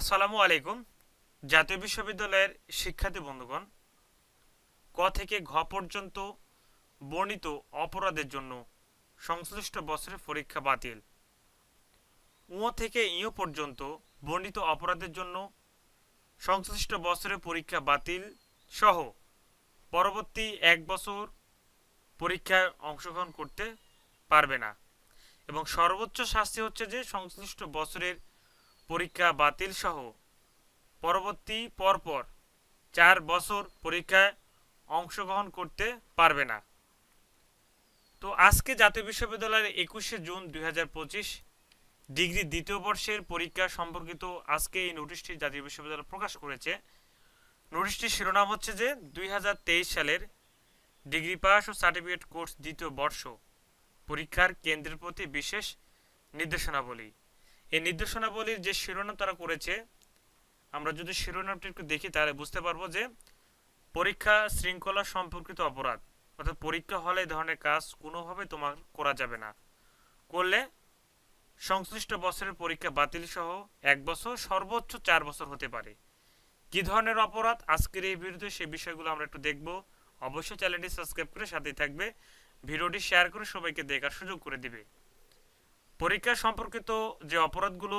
আসসালামু আলাইকুম, জাতীয় বিশ্ববিদ্যালয়ের শিক্ষার্থী বন্ধুগণ, ক থেকে ঘ পর্যন্ত বর্ণিত অপরাধের জন্য সংশ্লিষ্ট বছরের পরীক্ষা বাতিল। উ থেকে ইয় পর্যন্ত বর্ণিত অপরাধের জন্য সংশ্লিষ্ট বছরের পরীক্ষা বাতিল সহ পরবর্তী এক বছর পরীক্ষায় অংশগ্রহণ করতে পারবে না। এবং সর্বোচ্চ শাস্তি হচ্ছে যে, সংশ্লিষ্ট বছরের পরীক্ষা বাতিল সহ পরবর্তী পরপর চার বছর পরীক্ষায় অংশগ্রহণ করতে পারবে না। তো আজকে জাতীয় বিশ্ববিদ্যালয়ের একুশে জুন দুই হাজার পঁচিশ ডিগ্রি দ্বিতীয় বর্ষের পরীক্ষা সম্পর্কিত আজকে এই নোটিশটি জাতীয় বিশ্ববিদ্যালয় প্রকাশ করেছে। নোটিশটির শিরোনাম হচ্ছে যে দুই হাজার তেইশ সালের ডিগ্রি পাস ও সার্টিফিকেট কোর্স দ্বিতীয় বর্ষ পরীক্ষার কেন্দ্রের প্রতি বিশেষ নির্দেশনাবলী। এই নির্দেশনাবলীর যে শিরোনাম তারা করেছে, আমরা যদি শিরোনামটি একটু দেখি, তাহলে বুঝতে পারব যে পরীক্ষা শৃঙ্খলা সম্পর্কিত অপরাধ, অর্থাৎ পরীক্ষা হলে এই ধরনের কাজ কোনোভাবে তোমার করা যাবে না। করলে সংশ্লিষ্ট বছরের পরীক্ষা বাতিল সহ এক বছর, সর্বোচ্চ চার বছর হতে পারে। কি ধরনের অপরাধ? আজকের এই ভিডিওতে সেই বিষয়গুলো আমরা একটু দেখব। অবশ্যই চ্যানেলটি সাবস্ক্রাইব করে সাথেই থাকবে। ভিডিওটি শেয়ার করে সবাইকে দেখার সুযোগ করে দিবে। পরীক্ষা সম্পর্কিত যে অপরাধগুলো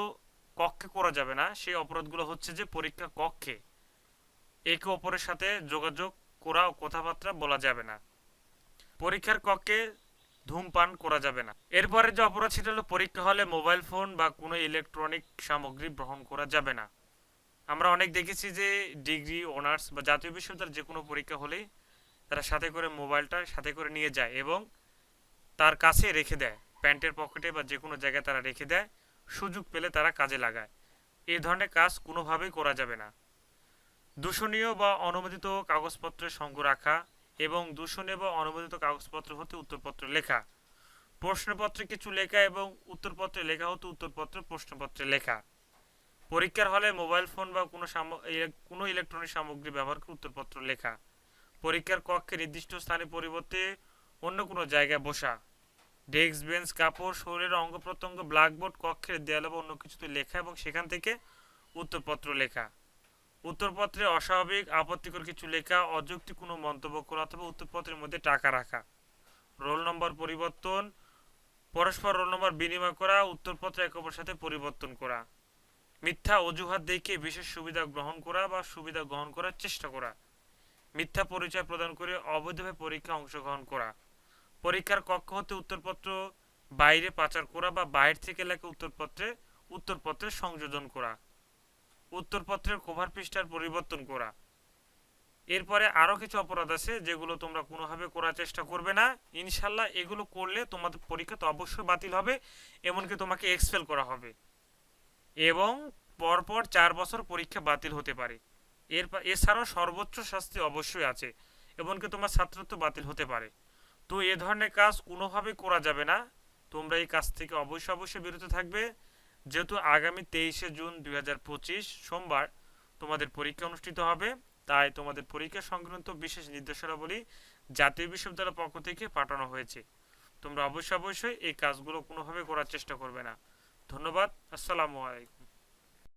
কক্ষে করা যাবে না, সেই অপরাধগুলো হচ্ছে যে পরীক্ষা কক্ষে একে অপরের সাথে যোগাযোগ করা ও কথাবার্তা বলা যাবে না। পরীক্ষার কক্ষে ধূমপান করা যাবে না। এরপরে যে অপরাধ, সেটা হলো পরীক্ষা হলে মোবাইল ফোন বা কোনো ইলেকট্রনিক সামগ্রী গ্রহণ করা যাবে না। আমরা অনেক দেখেছি যে ডিগ্রি, অনার্স বা জাতীয় বিশ্ববিদ্যালয়ের যে কোনো পরীক্ষা হলেই তারা সাথে করে মোবাইলটা সাথে করে নিয়ে যায় এবং তার কাছে রেখে দেয়। প্যান্টের পকেটে বা যে কোনো জায়গায় তারা রেখে দেয়, সুযোগ পেলে তারা কাজে লাগায়। এই ধরনের কাজ কোনোভাবেই করা যাবে না। দূষণীয় বা অনুমোদিত কাগজপত্রের সঙ্গ রাখা এবং দূষণীয় বা অনুমোদিত কাগজপত্র হতে উত্তরপত্র লেখা। প্রশ্নপত্রে কিছু লেখা এবং উত্তরপত্রে লেখা হতে উত্তরপত্র প্রশ্নপত্রে লেখা। পরীক্ষার হলে মোবাইল ফোন বা কোনো কোনো ইলেকট্রনিক সামগ্রী ব্যবহার করে উত্তরপত্র লেখা। পরীক্ষার কক্ষে নির্দিষ্ট স্থানে পরিবর্তে অন্য কোনো জায়গায় বসা। ডেস্ক, বেঞ্চ, কাপড়, শরীরের অঙ্গ প্রত্যঙ্গ, ব্ল্যাকবোর্ড, কক্ষের দেয়ালে বা অন্য কিছুতে লেখা এবং সেখান থেকে উত্তরপত্র লেখা। উত্তরপত্রে অস্বাভাবিক, আপত্তিকর কিছু লেখা, অযৌক্তিক কোনো মন্তব্য করা অথবা উত্তরপত্রের মধ্যে টাকা রাখা। রোল নম্বর পরিবর্তন, পরস্পর রোল নম্বর বিনিময় করা, উত্তরপত্র একে অপরের সাথে পরিবর্তন করা। মিথ্যা অজুহাত দেখিয়ে বিশেষ সুবিধা গ্রহণ করা বা সুবিধা গ্রহণ করার চেষ্টা করা। মিথ্যা পরিচয় প্রদান করে অবৈধভাবে পরীক্ষা অংশগ্রহণ করা। পরীক্ষার কক্ষ হতে উত্তরপত্র বাইরে পাচার করা বা বাইরে থেকে লেখা উত্তরপত্রে উত্তরপত্রে সংযোজন করা, উত্তরপত্রের কভার পৃষ্ঠার পরিবর্তন করা। এরপরে আরও কিছু অপরাধ আছে যেগুলো তোমরা কোনোভাবে করার চেষ্টা করবে না। ইনশাল্লাহ এগুলো করলে তোমাদের পরীক্ষা তো অবশ্যই বাতিল হবে, এমনকি তোমাকে এক্সপেল করা হবে। এবং পরপর চার বছর পরীক্ষা বাতিল হতে পারে। এর এছাড়াও সর্বোচ্চ শাস্তি অবশ্যই আছে, এমনকি তোমার ছাত্রত্ব বাতিল হতে পারে। তো এ ধরনের কাজ কোনোভাবেই করা যাবে না। তোমরা এই কাজ থেকে অবশ্যই অবশ্যই বিরত থাকবে। যেহেতু আগামী তেইশে জুন দুই হাজার পঁচিশ সোমবার তোমাদের পরীক্ষা অনুষ্ঠিত হবে, তাই তোমাদের পরীক্ষা সংক্রান্ত বিশেষ নির্দেশনাবলী জাতীয় বিশ্ববিদ্যালয়ের পক্ষ থেকে পাঠানো হয়েছে। তোমরা অবশ্যই অবশ্যই এই কাজগুলো কোনোভাবে করার চেষ্টা করবে না। ধন্যবাদ। আসসালামু আলাইকুম।